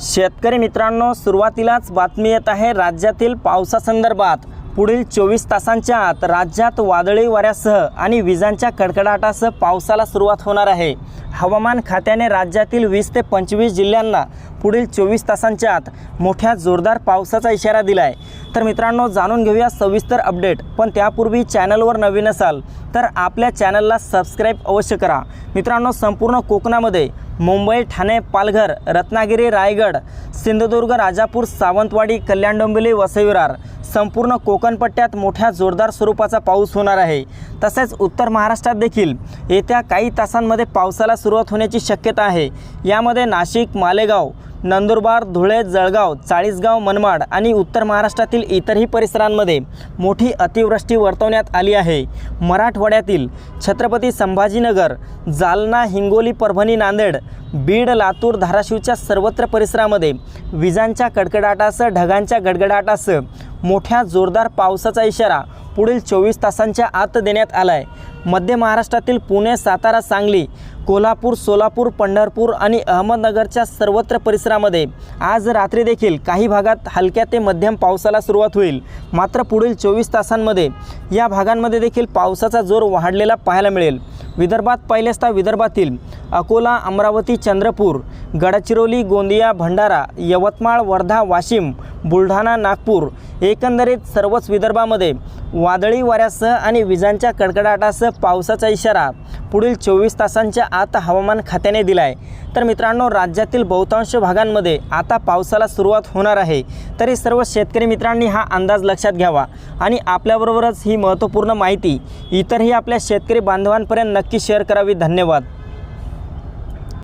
शेतकरी मित्रांनो सुरुवातीलाच बातमी येत आहे राज्यातील पावसासंदर्भात. पुढील चोवीस तासांच्या आत राज्यात वादळी वाऱ्यासह आणि विजांच्या कडकडाटासह पावसाला सुरुवात होणार आहे. हवामान खात्याने राज्यातील वीस ते पंचवीस जिल्ह्यांना पुढील चोवीस तासांच्या आत मोठ्या जोरदार पावसाचा इशारा दिला आहे तर मित्रांनो जाणून घेऊया सविस्तर अपडेट. पण त्यापूर्वी चॅनलवर नवीन असाल तर आपल्या चॅनलला सबस्क्राईब अवश्य करा. मित्रांनो संपूर्ण कोकणामध्ये मुंबई ठाणे पालघर रत्नागिरी रायगड सिंधुदुर्ग राजापूर सावंतवाडी कल्याण डोंबिवली वसईविरार. संपूर्ण कोकणपट्ट्यात मोठ्या जोरदार स्वरूपाचा पाऊस होणार आहे. तसेच उत्तर महाराष्ट्रात देखील येत्या काही तासांमध्ये पावसाला सुरुवात होण्याची शक्यता आहे. यामध्ये नाशिक मालेगाव नंदुरबार धुळे जळगाव चाळीसगाव मनमाड आणि उत्तर महाराष्ट्रातील इतरही परिसरांमध्ये मोठी अतिवृष्टी वर्तवण्यात आली आहे. मराठवाड्यातील छत्रपती संभाजीनगर जालना हिंगोली परभणी नांदेड बीड लातूर धाराशिवच्या सर्वत्र परिसरामध्ये विजांच्या कडकडाटासह ढगांच्या गडगडाटासह मोठ्या जोरदार पावसाचा इशारा पुढील चोवीस तासांच्या आत देण्यात आला आहे मध्य महाराष्ट्रातील पुणे सातारा सांगली कोल्हापूर सोलापूर पंढरपूर आणि अहमदनगरच्या सर्वत्र परिसरामध्ये आज रात्री देखील काही भागात हलक्या ते मध्यम पावसाला सुरुवात होईल. मात्र पुढील चोवीस तासांमध्ये या भागांमध्ये देखील पावसाचा जोर वाढलेला पाहायला मिळेल. विदर्भात पहिल्यांदा विदर्भातील अकोला अमरावती चंद्रपूर गडचिरोली गोंदिया भंडारा यवतमाळ वर्धा वाशिम बुलढाणा नागपूर एकंदरीत सर्वच विदर्भामध्ये वादळी वाऱ्यासह आणि विजांच्या कडकडाटासह पावसाचा इशारा पुढील चोवीस तासांच्या आत हवामान खात्याने दिला आहे तर मित्रांनो राज्यातील बहुतांश भागांमध्ये आता पावसाला सुरुवात होणार आहे. तरी सर्व शेतकरी मित्रांनी हा अंदाज लक्षात घ्यावा आणि आपल्याबरोबरच ही महत्त्वपूर्ण माहिती इतरही आपल्या शेतकरी बांधवांपर्यंत नक्की शेअर करावी. धन्यवाद.